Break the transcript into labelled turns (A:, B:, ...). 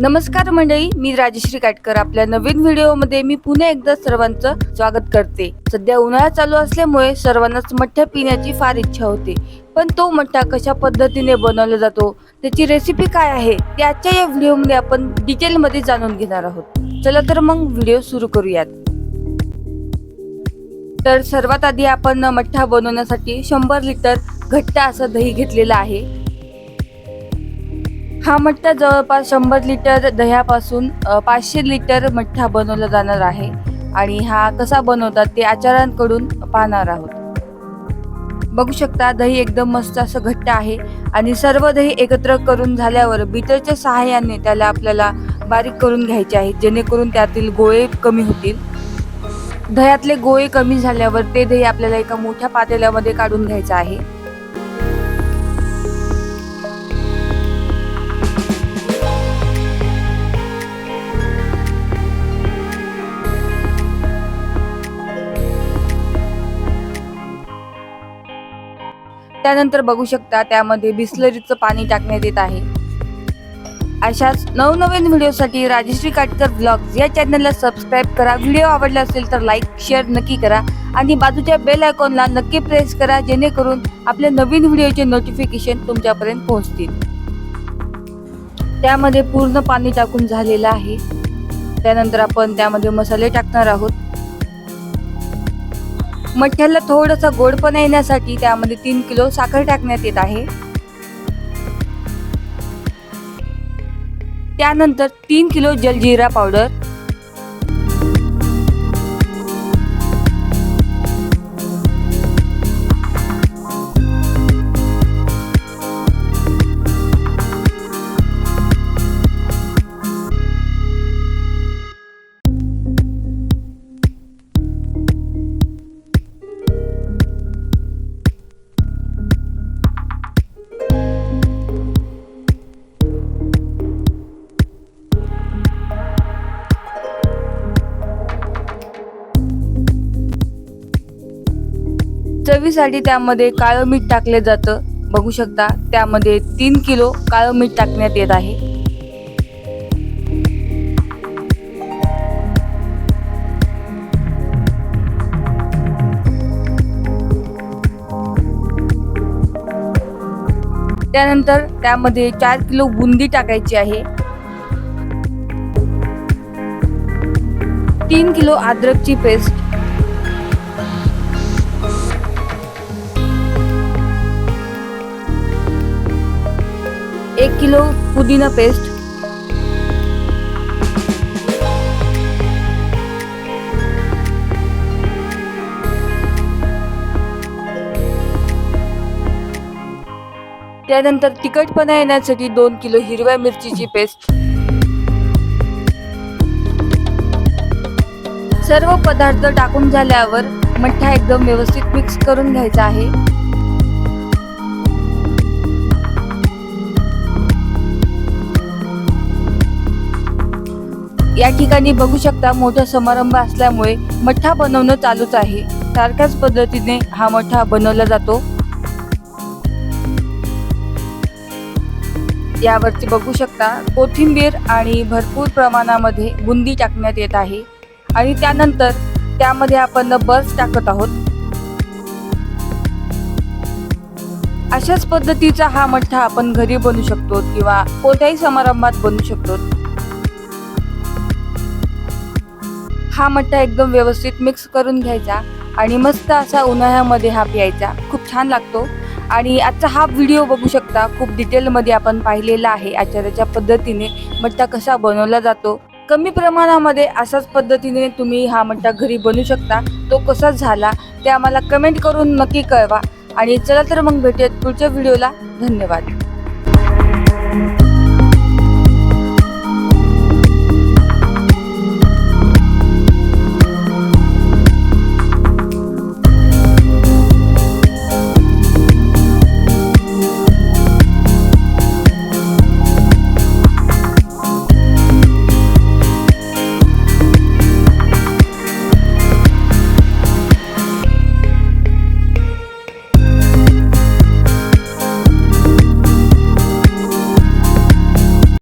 A: नमस्कार मंडळी मी राजश्री काटकर. आपल्या नवीन व्हिडिओमध्ये मी पुन्हा एकदा सर्वांचं स्वागत करते. सध्या उन्हाळा चालू असल्यामुळे सर्वांनाच मठ्ठा पिण्याची फार इच्छा होते. पण तो मठ्ठा कशा पद्धतीने बनवला जातो त्याची रेसिपी काय आहे त्याच्या या व्हिडिओमध्ये आपण डिटेलमध्ये जाणून घेणार आहोत. चला तर मग व्हिडिओ सुरू करूयात. तर सर्वात आधी आपण मठ्ठा बनवण्यासाठी शंभर लिटर घट्ट असं दही घेतलेलं आहे. हा मठ्ठा जवळपास शंभर लिटर दह्यापासून पाचशे लिटर मठ्ठा बनवला जाणार आहे आणि हा कसा बनवतात ते आचार्यांकडून पाहणार आहोत. बघू शकता दही एकदम मस्त असं घट्ट आहे आणि सर्व दही एकत्र करून झाल्यावर बीटरच्या सहाय्याने त्याला आपल्याला बारीक करून घ्यायचे आहे जेणेकरून त्यातील गोळे कमी होतील. दह्यातले गोळे कमी झाल्यावर ते दही आपल्याला एका मोठ्या पातेल्यामध्ये काढून घ्यायचं आहे. त्यानंतर बघू शकता त्यामध्ये बिस्लरीचं पाणी टाकण्यात येत आहे. अशाच नवनवीन व्हिडिओसाठी राजश्री काटकर ब्लॉग्स या चॅनलला सबस्क्राईब करा. व्हिडिओ आवडला असेल तर लाईक शेअर नक्की करा. आणि बाजूच्या बेल आयकॉनला नक्की प्रेस करा जेणेकरून आपल्या नवीन व्हिडिओचे नोटिफिकेशन तुमच्यापर्यंत पोहोचतील. त्यामध्ये पूर्ण पाणी टाकून झालेलं आहे. त्यानंतर आपण त्यामध्ये मसाले टाकणार आहोत. मठ्ठ्याला थोडासा गोडपणा येण्यासाठी त्यामध्ये तीन किलो साखर टाकण्यात येत आहे. त्यानंतर तीन किलो जलजिरा पावडर चवीसाठी त्यामध्ये काळं मीठ टाकले जातं. बघू शकता त्यामध्ये तीन किलो काळं मीठ टाकण्यात येत आहे. त्यानंतर त्यामध्ये चार किलो बुंदी टाकायची आहे. तीन किलो अद्रकची पेस्ट. एक किलो पुदिना पेस्ट. त्यानंतर तिखटपणा येण्यासाठी दोन किलो हिरव्या मिरचीची पेस्ट. सर्व पदार्थ टाकून झाल्यावर मठ्ठा एकदम व्यवस्थित मिक्स करून घ्यायचा आहे. या ठिकाणी बघू शकता मोठा समारंभ असल्यामुळे मठ्ठा बनवणं चालूच आहे. सारख्याच पद्धतीने हा मठ्ठा बनवला जातो. यावरती बघू शकता कोथिंबीर आणि भरपूर प्रमाणामध्ये बुंदी टाकण्यात येत आहे. आणि त्यानंतर त्यामध्ये आपण बर्फ टाकत आहोत. अशाच पद्धतीचा हा मठ्ठा आपण घरी बनवू शकतो किंवा कोणत्याही समारंभात बनवू शकतो. हा मठ्ठा एकदम व्यवस्थित मिक्स करून घ्यायचा आणि मस्त असा उन्हाळ्यामध्ये हा प्यायचा. खूप छान लागतो. आणि आजचा हा व्हिडिओ बघू शकता. खूप डिटेलमध्ये आपण पाहिलेला आहे. आचार्याच्या पद्धतीने मठ्ठा कसा बनवला जातो. कमी प्रमाणामध्ये अशाच पद्धतीने तुम्ही हा मठ्ठा घरी बनवू शकता. तो कसा झाला ते आम्हाला कमेंट करून नक्की कळवा. आणि चला तर मग भेटूयात पुढच्या व्हिडिओला धन्यवाद.